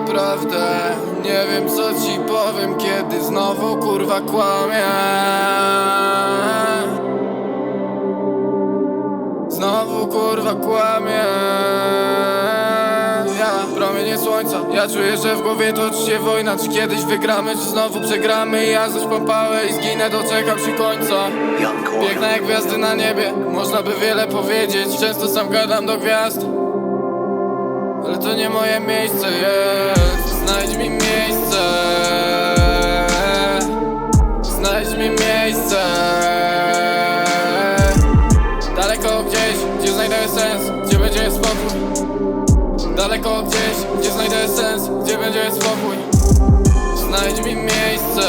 naprawdę Nie wiem co ci powiem, kiedy znowu kurwa kłamie. Znowu kurwa kłamie. Ja, promienie słońca Ja czuję, że w głowie toczy się wojna. Czy kiedyś wygramy, czy znowu przegramy? Ja zaś popałę i zginę, doczekam się końca. Piękna jak gwiazdy na niebie Można by wiele powiedzieć. Często sam gadam do gwiazd Ale to nie moje miejsce jest Gdzie spokój Daleko gdzieś, gdzie znajdę sens? Gdzie będzie spokój? Znajdź mi miejsce.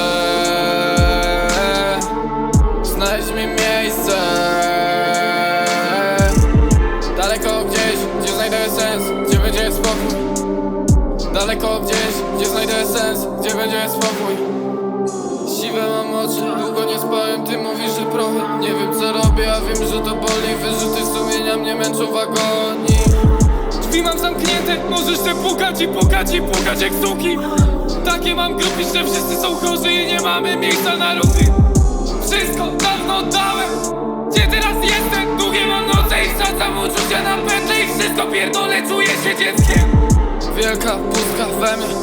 Znajdź mi miejsce. Daleko gdzieś, gdzie znajdę sens? Gdzie będzie spokój? Daleko gdzieś, gdzie znajdę sens? Gdzie będzie spokój Nie wiem co robię, a wiem, że to boli. Wyrzuty sumienia mnie męczą w agonii Drzwi mam zamknięte, możesz te pukać i pukać i pukać jak suki. Takie mam grupy, że wszyscy są chorzy i nie mamy miejsca na ruchy. Wszystko dawno oddałem Gdzie teraz jestem? Długie mam noce i wsadzam uczucia na pętlę I wszystko pierdolę, czuję się dzieckiem. Wielka pustka we mnie.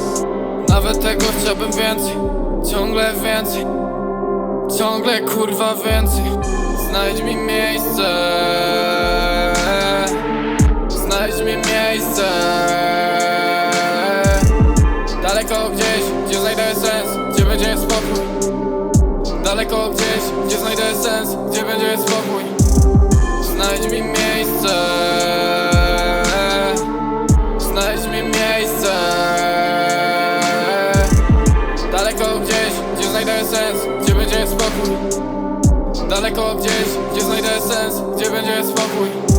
Nawet tego chciałbym więcej. Ciągle więcej Ciągle kurwa więcej. Znajdź mi miejsce. Znajdź mi miejsce. Daleko gdzieś, gdzie znajdę sens Gdzie będzie spokój. Daleko gdzieś, gdzie znajdę sens Gdzie będzie spokój. Znajdź mi miejsce. Znajdź mi miejsce. Daleko gdzieś, gdzie znajdę sens Gdzie będzie spokój? Daleko gdzieś, gdzie znajdę sens? Gdzie będzie spokój